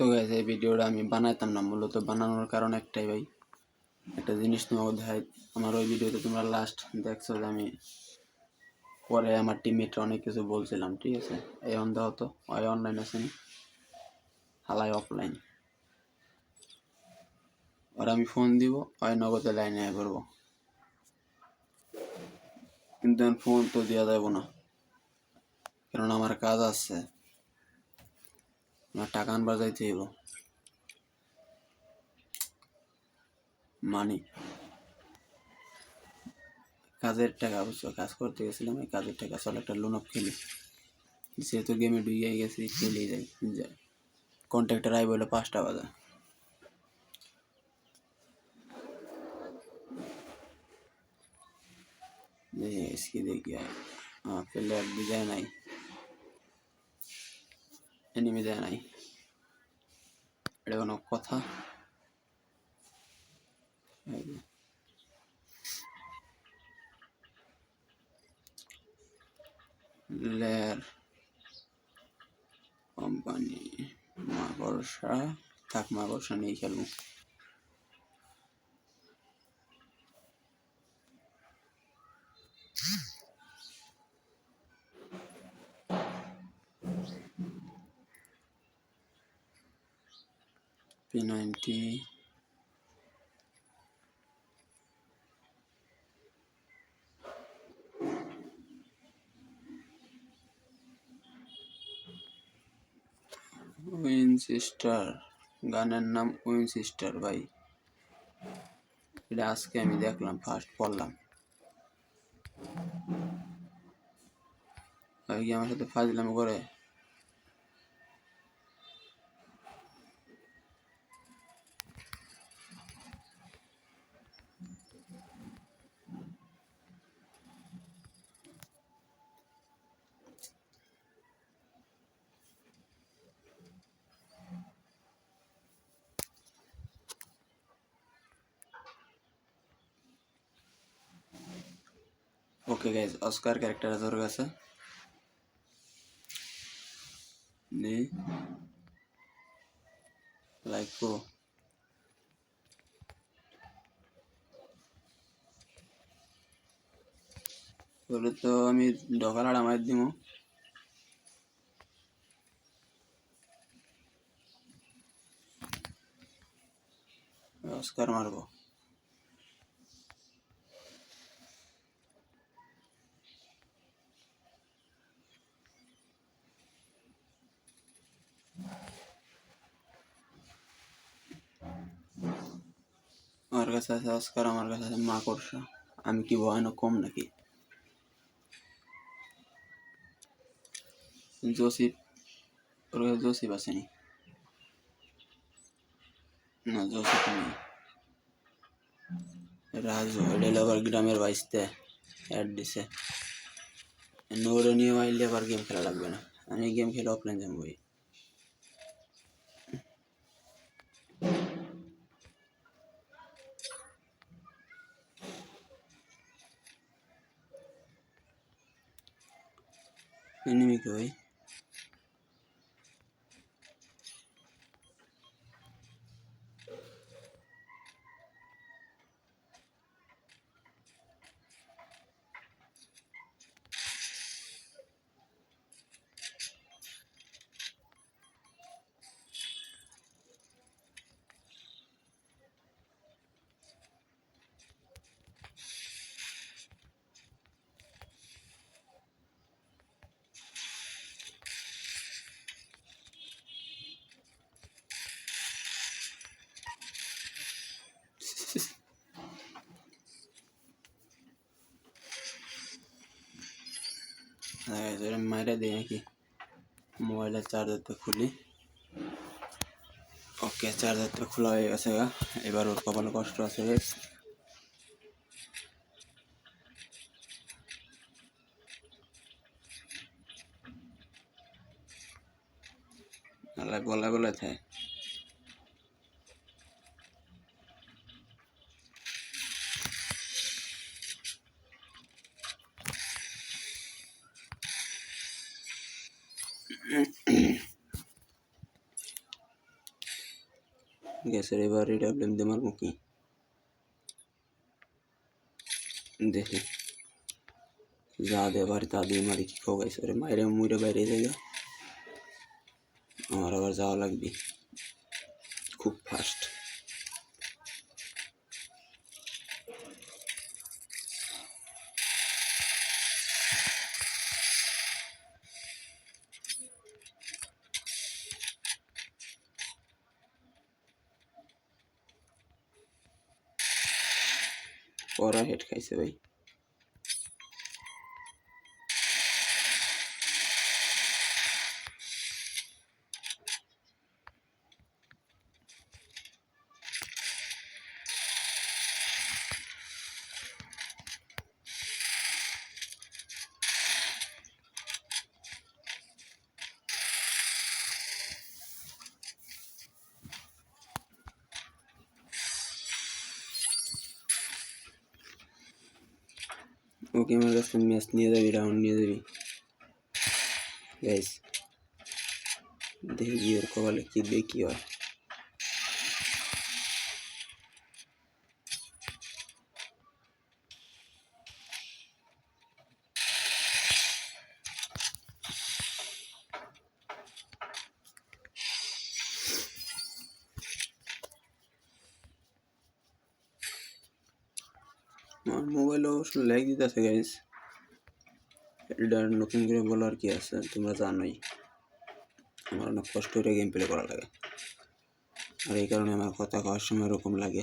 তো গেছে এই ভিডিওটা আমি বানাইতাম না, মূলত বানানোর কারণ একটাই ভাই। একটা জিনিস তোমাকে দেখাই আমার ওই ভিডিওতে তোমরা লাস্ট দেখছ যে আমি পরে আমার টিমমেটরা অনেক কিছু বলছিলাম, ঠিক আছে? এই অন্ধ হতো ওই অনলাইন আছে হালাই অফলাইন ওরা আমি ফোন দিব, ওই নগদে লাইনে আয় করব। কিন্তু ফোন তো দেওয়া যাব না, কারণ আমার কাজ আছে। আমার টাকা আনবার যাইতে হইব। মানি। কাজের টাকা অবশ্য কাজ করতে গেছিলাম, এই কাজের টাকা চলো একটা লোন আপ খেলি যেহেতু গেমে ডুইয়ে গেছি, খেলেই যাই যাই কন্ট্রাক্টর আই বলে পাঁচটা বাজে। দেখি দেখি আর প্লেয়ার বিজয় নাই। এনিমি দেয় নাই এটা কোনো কথা। লেয়ার কোম্পানি মাকড়সা থাক মাকড়সা নিয়ে খেলব পি নাইনটি উইনচেস্টার, গানের নাম উইনচেস্টার ভাই। এটা আজকে আমি দেখলাম ফার্স্ট পড়লাম। ভাই কি আমার সাথে ফাজলাম করে? ওকে গাইজ অস্কার ক্যারেক্টার আছে, ওর কাছে। নি লাইক করো তাহলে তো আমি ঢকাল আড়ামাই দিব অস্কার মারবো। আমার কাছে আছে, অস্কার আমার কাছে আছে মাকড়সা আমি কি ভয়ানক কম নাকি? জোসিফ, ওর কাছে জোসিফ আসেনি। না, জোসিফ নেই। রাজু আবার গ্রামের বাইসতে অ্যাড দিছে। নোরে নিয়ে আইলে আবার গেম খেলা লাগবে না। আমি গেম খেলে অফলাইন যাব inimikoy মাইরা দিই নাকি মোবাইলের চার্জারটা খুলি ওকে চার্জারটা খোলা হয়ে গেছে এবার ওর কপালে কষ্ট আছে গলা গলা থাকে গ্যাসের এবার এটা ব্লেম দিয়ে মারবো কি দেখি যা দে বাড়ি তা দিয়ে মারি কি খাও গাইছে ওরে মাইরে মুইরে বাইরে জায়গা আমার আবার যাওয়া পরা হেড খাইছে ভাই। ওকে আমার কাছে ম্যাচ নিয়ে যাবি রাউন্ড নিয়ে যাবি গাইস দেখি ওর কপালে কি দেখি মোবাইল অবশ্য ল্যাগ দিতেছে গাইজ এটা নতুন করে বলার কি আছে, তোমরা জানোই। আমার অনেক কষ্ট করে গেম প্লে করা লাগে। আর এই কারণে আমার কথা কওয়ার সময় এরকম লাগে।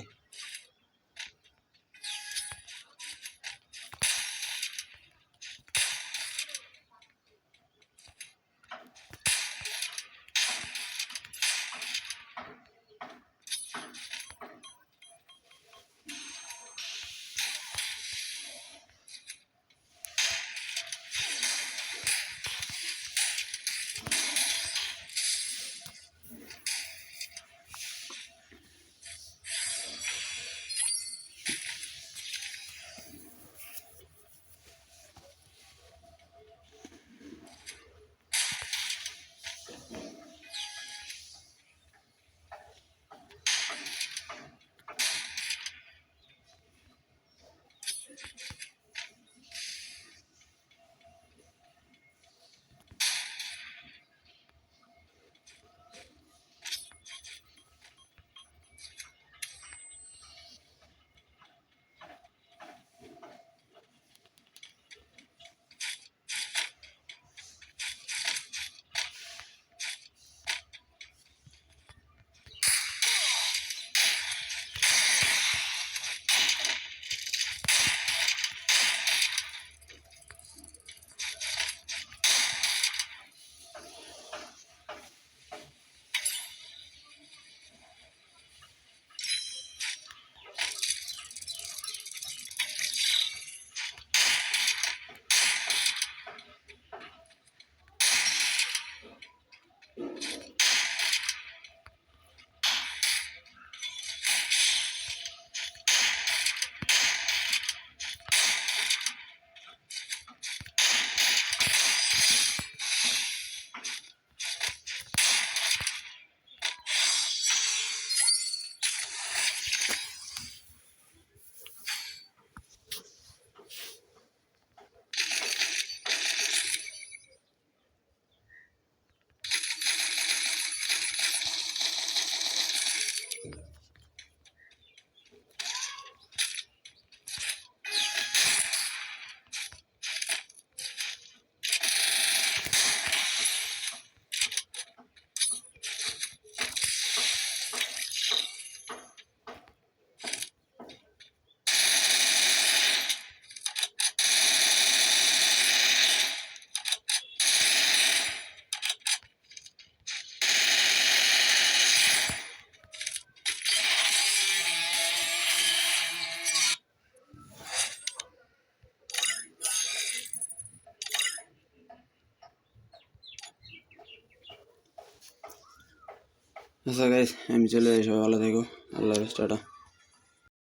আচ্ছা গাইজ আমি চলে যাই সবাই ভালো থেকো। আল্লাহ হাফেজ টাটা।